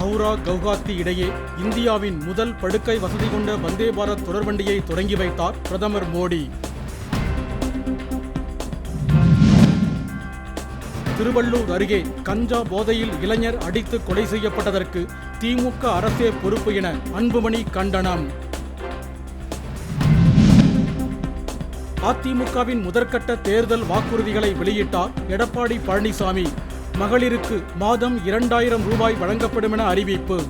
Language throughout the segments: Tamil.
ஹவுரா கவுகாத்தி இடையே இந்தியாவின் முதல் படுக்கை வசதி கொண்ட வந்தே பாரத் தொடர்வண்டியை தொடங்கி வைத்தார் பிரதமர் மோடி. திருவள்ளூர் அருகே கஞ்சா போதையில் இளைஞர் அடித்து கொலை செய்யப்பட்டதற்கு திமுக அரசே பொறுப்பு என அன்புமணி கண்டனம். அதிமுகவின் முதற்கட்ட தேர்தல் வாக்குறுதிகளை வெளியிட்டார் எடப்பாடி பழனிசாமி. மகளிருக்கு மாதம் இரண்டாயிரம் ரூபாய் வழங்கப்படும் என அறிவிப்பு.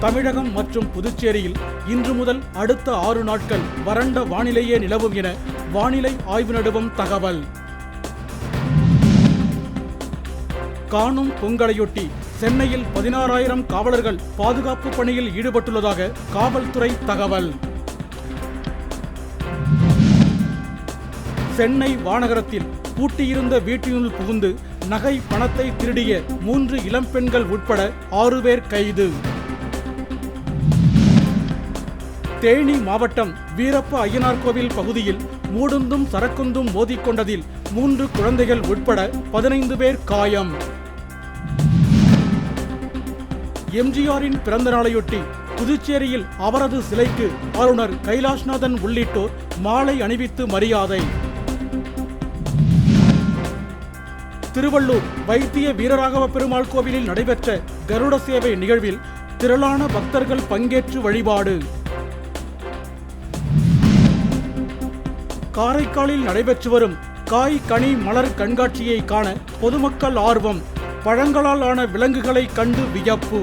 தமிழகம் மற்றும் புதுச்சேரியில் இன்று முதல் அடுத்த ஆறு நாட்கள் வறண்ட வானிலையே நிலவும் என வானிலை ஆய்வு நடுவம் தகவல். காணும் பொங்கலையொட்டி சென்னையில் பதினாறாயிரம் காவலர்கள் பாதுகாப்பு பணியில் ஈடுபட்டுள்ளதாக காவல்துறை தகவல். சென்னை வானகரத்தில் பூட்டியிருந்த வீட்டினுள் புகுந்து நகை பணத்தை திருடிய மூன்று இளம்பெண்கள் உட்பட ஆறு பேர் கைது. தேனி மாவட்டம் வீரப்ப அய்யனார் கோவில் பகுதியில் மூடுந்தும் சரக்குந்தும் மோதிக்கொண்டதில் மூன்று குழந்தைகள் உட்பட பதினைந்து பேர் காயம். எம்ஜிஆரின் பிறந்த நாளையொட்டி புதுச்சேரியில் அவரது சிலைக்கு ஆளுநர் கைலாஷ்நாதன் உள்ளிட்டோர் மாலை அணிவித்து மரியாதை. திருவள்ளூர் வைத்திய வீரராகவ பெருமாள் கோவிலில் நடைபெற்ற கருட சேவை நிகழ்வில் திரளான பக்தர்கள் பங்கேற்று வழிபாடு. காரைக்காலில் நடைபெற்று வரும் காய் கனி மலர் கண்காட்சியை காண பொதுமக்கள் ஆர்வம். பழங்களால் ஆன விலங்குகளை கண்டு வியப்பு.